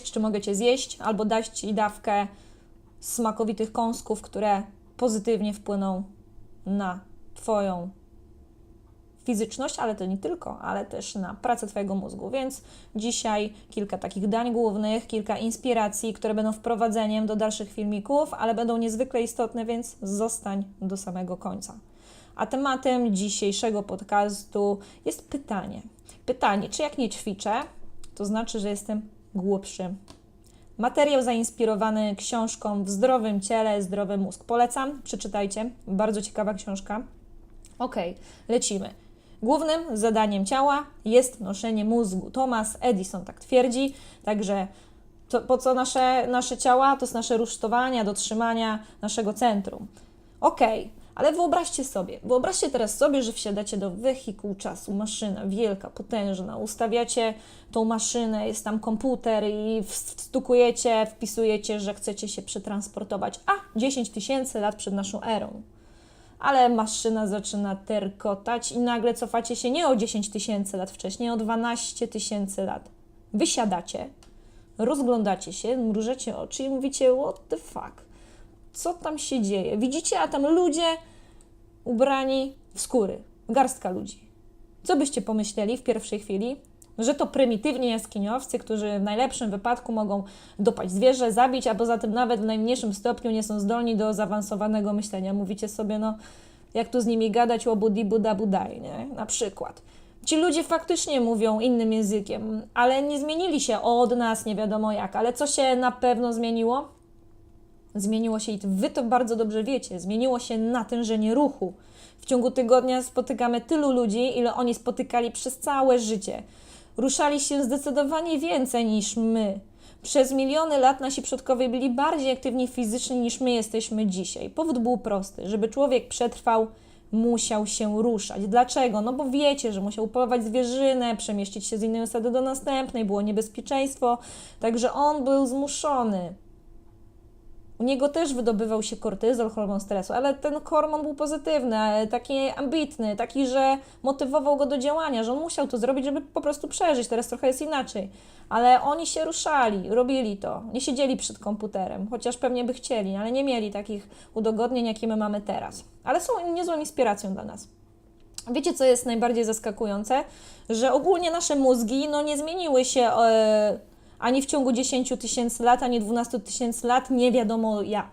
Czy mogę Cię zjeść? Albo dać Ci dawkę smakowitych kąsków, które pozytywnie wpłyną na Twoją fizyczność, ale to nie tylko, ale też na pracę Twojego mózgu. Więc dzisiaj kilka takich dań głównych, kilka inspiracji, które będą wprowadzeniem do dalszych filmików, ale będą niezwykle istotne, więc zostań do samego końca. A tematem dzisiejszego podcastu jest pytanie. Pytanie, czy jak nie ćwiczę, to znaczy, że jestem głupszy. Materiał zainspirowany książką W zdrowym ciele, zdrowy mózg. Polecam, przeczytajcie. Bardzo ciekawa książka. Ok, lecimy. Głównym zadaniem ciała jest noszenie mózgu. Thomas Edison tak twierdzi, także to, po co nasze, nasze ciała? To jest nasze rusztowania, dotrzymania naszego centrum. Ok, ale wyobraźcie sobie, wyobraźcie teraz sobie, że wsiadacie do wehikułu czasu, maszyna wielka, potężna, ustawiacie tą maszynę, jest tam komputer i wstukujecie, wpisujecie, że chcecie się przetransportować, a 10 tysięcy lat przed naszą erą. Ale maszyna zaczyna terkotać i nagle cofacie się nie o 10 tysięcy lat wcześniej, o 12 tysięcy lat. Wysiadacie, rozglądacie się, mrużecie oczy i mówicie, what the fuck? co tam się dzieje. Widzicie, a tam ludzie ubrani w skóry, garstka ludzi. Co byście pomyśleli w pierwszej chwili? Że to prymitywni jaskiniowcy, którzy w najlepszym wypadku mogą dopaść zwierzę, zabić, a poza tym nawet w najmniejszym stopniu nie są zdolni do zaawansowanego myślenia. Mówicie sobie, no, jak tu z nimi gadać o budi buda budaj, nie? Na przykład. Ci ludzie faktycznie mówią innym językiem, ale nie zmienili się od nas, nie wiadomo jak. Ale co się na pewno zmieniło? Zmieniło się i wy to bardzo dobrze wiecie. Zmieniło się natężenie ruchu. W ciągu tygodnia spotykamy tylu ludzi, ile oni spotykali przez całe życie. Ruszali się zdecydowanie więcej niż my. Przez miliony lat nasi przodkowie byli bardziej aktywni fizycznie niż my jesteśmy dzisiaj. Powód był prosty: żeby człowiek przetrwał, musiał się ruszać. Dlaczego? No bo wiecie, że musiał polować zwierzynę, przemieścić się z innej osady do następnej, było niebezpieczeństwo, także on był zmuszony u niego też wydobywał się kortyzol, hormon stresu, ale ten hormon był pozytywny, taki ambitny, taki, że motywował go do działania, że on musiał to zrobić, żeby po prostu przeżyć. Teraz trochę jest inaczej. Ale oni się ruszali, robili to, nie siedzieli przed komputerem, chociaż pewnie by chcieli, ale nie mieli takich udogodnień, jakie my mamy teraz. Ale są niezłą inspiracją dla nas. Wiecie, co jest najbardziej zaskakujące? Że ogólnie nasze mózgi no, nie zmieniły się. Yy, ani w ciągu 10 tysięcy lat, ani 12 tysięcy lat, nie wiadomo jak.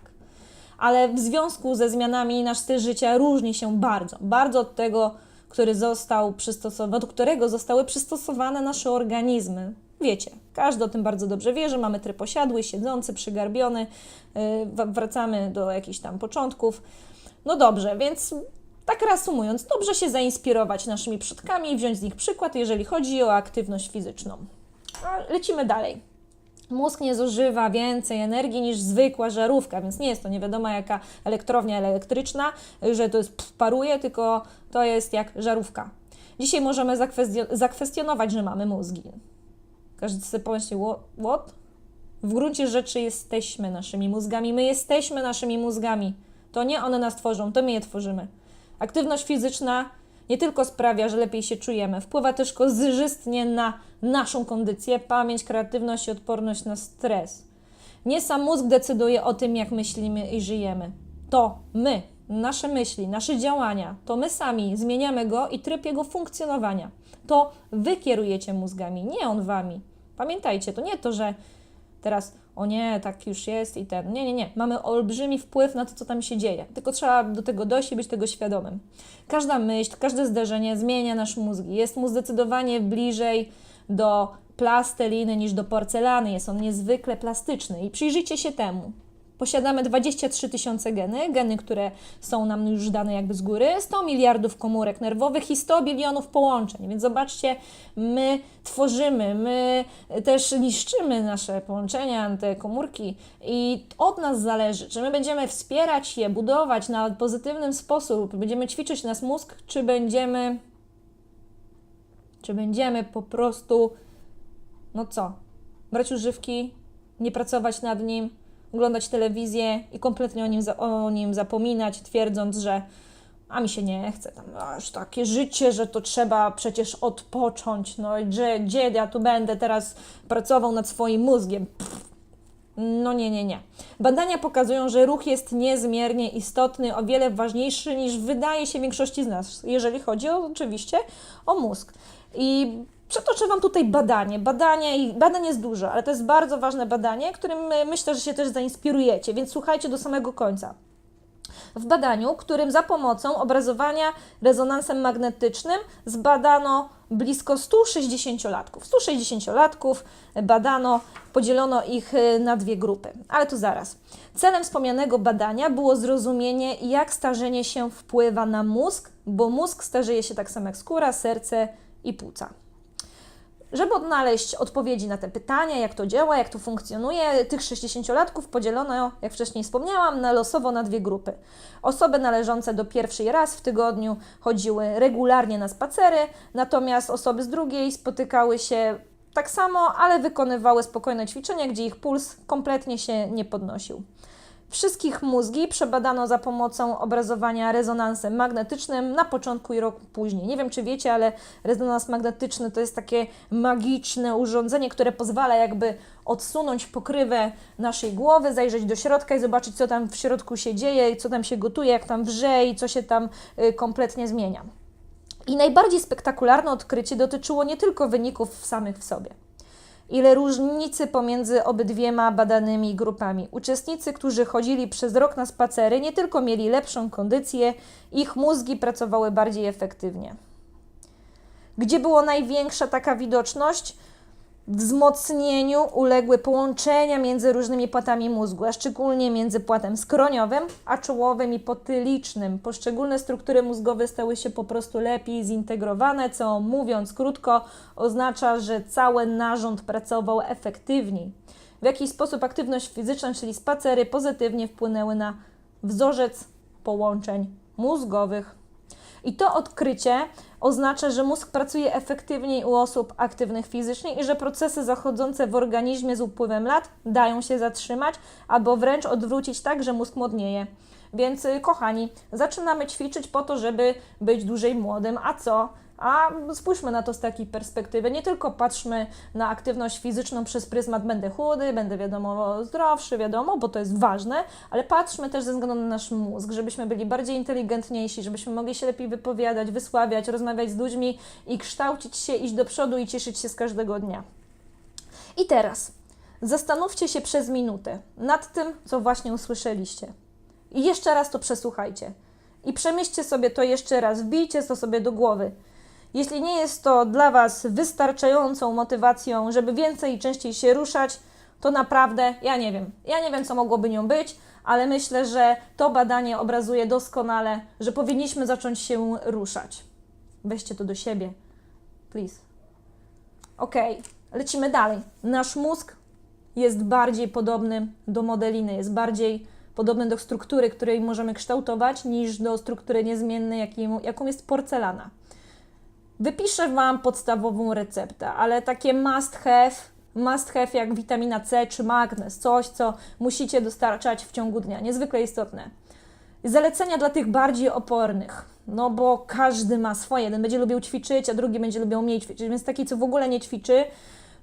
Ale w związku ze zmianami nasz styl życia różni się bardzo, bardzo od tego, który został przystosowany, do którego zostały przystosowane nasze organizmy. Wiecie, każdy o tym bardzo dobrze wie, że mamy tryb posiadły, siedzący, przygarbiony, yy, wracamy do jakichś tam początków. No dobrze, więc tak reasumując, dobrze się zainspirować naszymi przodkami i wziąć z nich przykład, jeżeli chodzi o aktywność fizyczną. Lecimy dalej. Mózg nie zużywa więcej energii niż zwykła żarówka, więc nie jest to nie wiadomo jaka elektrownia elektryczna, że to jest paruje, tylko to jest jak żarówka. Dzisiaj możemy zakwestionować, że mamy mózgi. Każdy sobie pomyśli, what? W gruncie rzeczy jesteśmy naszymi mózgami, my jesteśmy naszymi mózgami. To nie one nas tworzą, to my je tworzymy. Aktywność fizyczna nie tylko sprawia, że lepiej się czujemy, wpływa też korzystnie na naszą kondycję, pamięć, kreatywność i odporność na stres. Nie sam mózg decyduje o tym, jak myślimy i żyjemy. To my, nasze myśli, nasze działania, to my sami zmieniamy go i tryb jego funkcjonowania. To wy kierujecie mózgami, nie on wami. Pamiętajcie, to nie to, że teraz o nie, tak już jest i ten. Nie, nie, nie. Mamy olbrzymi wpływ na to, co tam się dzieje. Tylko trzeba do tego dojść i być tego świadomym. Każda myśl, każde zdarzenie zmienia nasz mózg. Jest mu zdecydowanie bliżej do plasteliny niż do porcelany. Jest on niezwykle plastyczny i przyjrzyjcie się temu. Posiadamy 23 tysiące geny, geny, które są nam już dane jakby z góry, 100 miliardów komórek nerwowych i 100 bilionów połączeń. Więc zobaczcie, my tworzymy, my też niszczymy nasze połączenia, te komórki. I od nas zależy, czy my będziemy wspierać je, budować na pozytywny sposób, będziemy ćwiczyć nasz mózg, czy będziemy, czy będziemy po prostu, no co, brać używki, nie pracować nad nim, oglądać telewizję i kompletnie o nim, o nim zapominać, twierdząc, że a mi się nie chce, tam aż takie życie, że to trzeba przecież odpocząć, no i że gdzie ja tu będę teraz pracował nad swoim mózgiem. Pff. No nie, nie, nie. Badania pokazują, że ruch jest niezmiernie istotny, o wiele ważniejszy niż wydaje się większości z nas, jeżeli chodzi o, oczywiście o mózg. I przytoczę Wam tutaj badanie. Badanie, i badań jest dużo, ale to jest bardzo ważne badanie, którym e, myślę, że się też zainspirujecie, więc słuchajcie do samego końca w badaniu, którym za pomocą obrazowania rezonansem magnetycznym zbadano blisko 160-latków. 160-latków badano, podzielono ich y, na dwie grupy. Ale tu zaraz. Celem wspomnianego badania było zrozumienie, jak starzenie się wpływa na mózg, bo mózg starzeje się tak samo jak skóra, serce i płuca. Żeby odnaleźć odpowiedzi na te pytania, jak to działa, jak to funkcjonuje, tych 60-latków podzielono, jak wcześniej wspomniałam, na losowo na dwie grupy. Osoby należące do pierwszej raz w tygodniu chodziły regularnie na spacery, natomiast osoby z drugiej spotykały się tak samo, ale wykonywały spokojne ćwiczenia, gdzie ich puls kompletnie się nie podnosił. Wszystkich mózgi przebadano za pomocą obrazowania rezonansem magnetycznym na początku i rok później. Nie wiem, czy wiecie, ale rezonans magnetyczny to jest takie magiczne urządzenie, które pozwala jakby odsunąć pokrywę naszej głowy, zajrzeć do środka i zobaczyć, co tam w środku się dzieje, co tam się gotuje, jak tam wrze i co się tam y, kompletnie zmienia. I najbardziej spektakularne odkrycie dotyczyło nie tylko wyników samych w sobie ile różnicy pomiędzy obydwiema badanymi grupami. Uczestnicy, którzy chodzili przez rok na spacery, nie tylko mieli lepszą kondycję, ich mózgi pracowały bardziej efektywnie. Gdzie była największa taka widoczność? Wzmocnieniu uległy połączenia między różnymi płatami mózgu, a szczególnie między płatem skroniowym, a czołowym i potylicznym. Poszczególne struktury mózgowe stały się po prostu lepiej zintegrowane, co mówiąc krótko oznacza, że cały narząd pracował efektywniej. W jakiś sposób aktywność fizyczna, czyli spacery, pozytywnie wpłynęły na wzorzec połączeń mózgowych. I to odkrycie oznacza, że mózg pracuje efektywniej u osób aktywnych fizycznie i że procesy zachodzące w organizmie z upływem lat dają się zatrzymać albo wręcz odwrócić tak, że mózg młodnieje. Więc y, kochani, zaczynamy ćwiczyć po to, żeby być dłużej młodym. A co? A spójrzmy na to z takiej perspektywy. Nie tylko patrzmy na aktywność fizyczną przez pryzmat będę chudy, będę wiadomo zdrowszy, wiadomo, bo to jest ważne, ale patrzmy też ze względu na nasz mózg, żebyśmy byli bardziej inteligentniejsi, żebyśmy mogli się lepiej wypowiadać, wysławiać, rozmawiać z ludźmi i kształcić się, iść do przodu i cieszyć się z każdego dnia. I teraz zastanówcie się przez minutę nad tym, co właśnie usłyszeliście. I jeszcze raz to przesłuchajcie. I przemyślcie sobie to jeszcze raz, wbijcie to sobie do głowy. Jeśli nie jest to dla Was wystarczającą motywacją, żeby więcej i częściej się ruszać, to naprawdę ja nie wiem. Ja nie wiem, co mogłoby nią być, ale myślę, że to badanie obrazuje doskonale, że powinniśmy zacząć się ruszać. Weźcie to do siebie. Please. Ok, lecimy dalej. Nasz mózg jest bardziej podobny do modeliny, jest bardziej podobny do struktury, której możemy kształtować, niż do struktury niezmiennej, jaką jest porcelana. Wypiszę Wam podstawową receptę, ale takie must have, must have jak witamina C czy magnez, coś, co musicie dostarczać w ciągu dnia, niezwykle istotne. Zalecenia dla tych bardziej opornych, no bo każdy ma swoje. Jeden będzie lubił ćwiczyć, a drugi będzie lubił mniej ćwiczyć, więc taki, co w ogóle nie ćwiczy,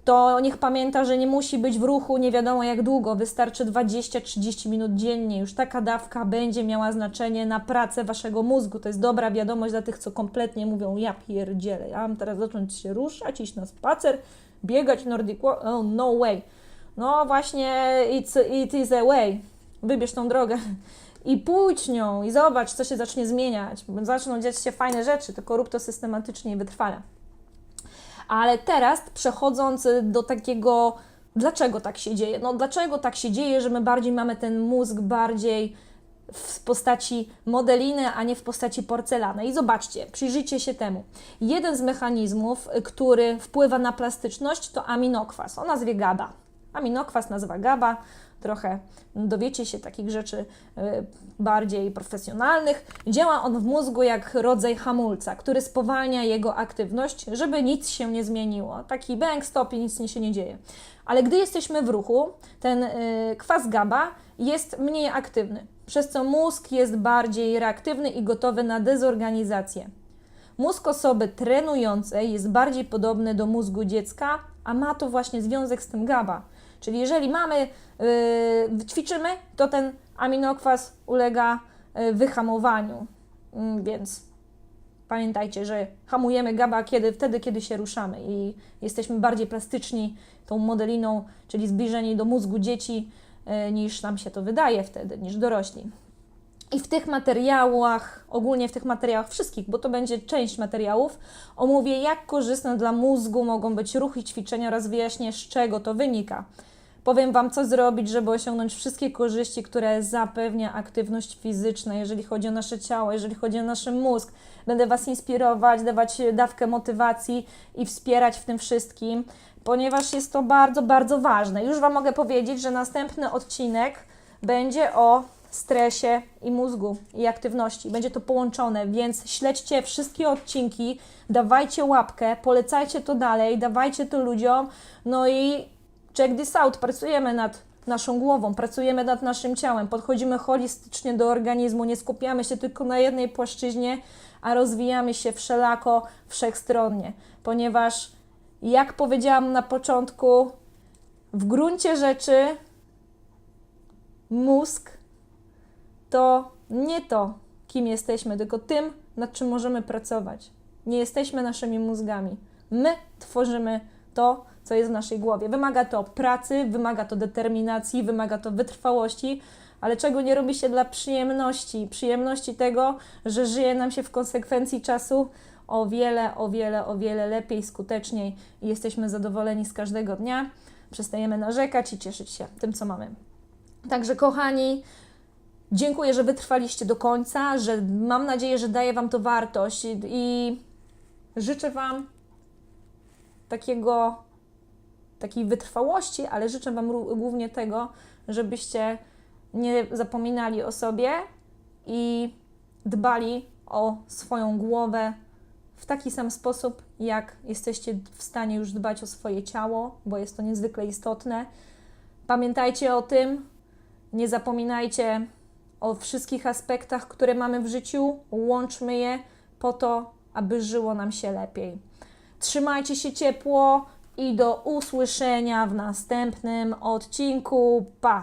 to niech pamięta, że nie musi być w ruchu nie wiadomo jak długo, wystarczy 20-30 minut dziennie. Już taka dawka będzie miała znaczenie na pracę waszego mózgu. To jest dobra wiadomość dla tych, co kompletnie mówią: Ja pierdzielę, ja mam teraz zacząć się ruszać, iść na spacer, biegać Nordic Walk. Oh, no way. No właśnie, it's, it is a way. Wybierz tą drogę i pójdź nią i zobacz, co się zacznie zmieniać. Zaczną dziać się fajne rzeczy, tylko rób to systematycznie i wytrwale. Ale teraz przechodząc do takiego, dlaczego tak się dzieje? No, dlaczego tak się dzieje, że my bardziej mamy ten mózg bardziej w postaci modeliny, a nie w postaci porcelany. I zobaczcie, przyjrzyjcie się temu. Jeden z mechanizmów, który wpływa na plastyczność, to aminokwas o nazwie GABA. Aminokwas nazywa GABA, trochę dowiecie się takich rzeczy e, bardziej profesjonalnych. Działa on w mózgu jak rodzaj hamulca, który spowalnia jego aktywność, żeby nic się nie zmieniło. Taki bęk, stop i nic się nie dzieje. Ale gdy jesteśmy w ruchu, ten e, kwas GABA jest mniej aktywny. przez co mózg jest bardziej reaktywny i gotowy na dezorganizację. Mózg osoby trenującej jest bardziej podobny do mózgu dziecka, a ma to właśnie związek z tym GABA. Czyli jeżeli mamy, yy, ćwiczymy, to ten aminokwas ulega yy, wyhamowaniu. Mm, Więc pamiętajcie, że hamujemy GABA kiedy, wtedy, kiedy się ruszamy i jesteśmy bardziej plastyczni tą modeliną, czyli zbliżeni do mózgu dzieci, yy, niż nam się to wydaje wtedy, niż dorośli. I w tych materiałach, ogólnie w tych materiałach wszystkich, bo to będzie część materiałów, omówię, jak korzystne dla mózgu mogą być ruchy, ćwiczenia oraz wyjaśnię, z czego to wynika. Powiem Wam, co zrobić, żeby osiągnąć wszystkie korzyści, które zapewnia aktywność fizyczna, jeżeli chodzi o nasze ciało, jeżeli chodzi o nasz mózg. Będę Was inspirować, dawać dawkę motywacji i wspierać w tym wszystkim, ponieważ jest to bardzo, bardzo ważne. Już Wam mogę powiedzieć, że następny odcinek będzie o stresie i mózgu i aktywności. Będzie to połączone, więc śledźcie wszystkie odcinki, dawajcie łapkę, polecajcie to dalej, dawajcie to ludziom. No i check this out, pracujemy nad naszą głową, pracujemy nad naszym ciałem, podchodzimy holistycznie do organizmu, nie skupiamy się tylko na jednej płaszczyźnie, a rozwijamy się wszelako, wszechstronnie, ponieważ jak powiedziałam na początku, w gruncie rzeczy mózg to nie to, kim jesteśmy, tylko tym, nad czym możemy pracować. Nie jesteśmy naszymi mózgami. My tworzymy to, co jest w naszej głowie. Wymaga to pracy, wymaga to determinacji, wymaga to wytrwałości, ale czego nie robi się dla przyjemności? Przyjemności tego, że żyje nam się w konsekwencji czasu o wiele, o wiele, o wiele lepiej, skuteczniej i jesteśmy zadowoleni z każdego dnia. Przestajemy narzekać i cieszyć się tym, co mamy. Także, kochani, Dziękuję, że wytrwaliście do końca, że mam nadzieję, że daje Wam to wartość i, i życzę Wam takiego, takiej wytrwałości, ale życzę Wam głównie tego, żebyście nie zapominali o sobie i dbali o swoją głowę w taki sam sposób, jak jesteście w stanie już dbać o swoje ciało, bo jest to niezwykle istotne. Pamiętajcie o tym, nie zapominajcie o wszystkich aspektach, które mamy w życiu, łączmy je po to, aby żyło nam się lepiej. Trzymajcie się ciepło i do usłyszenia w następnym odcinku. Pa!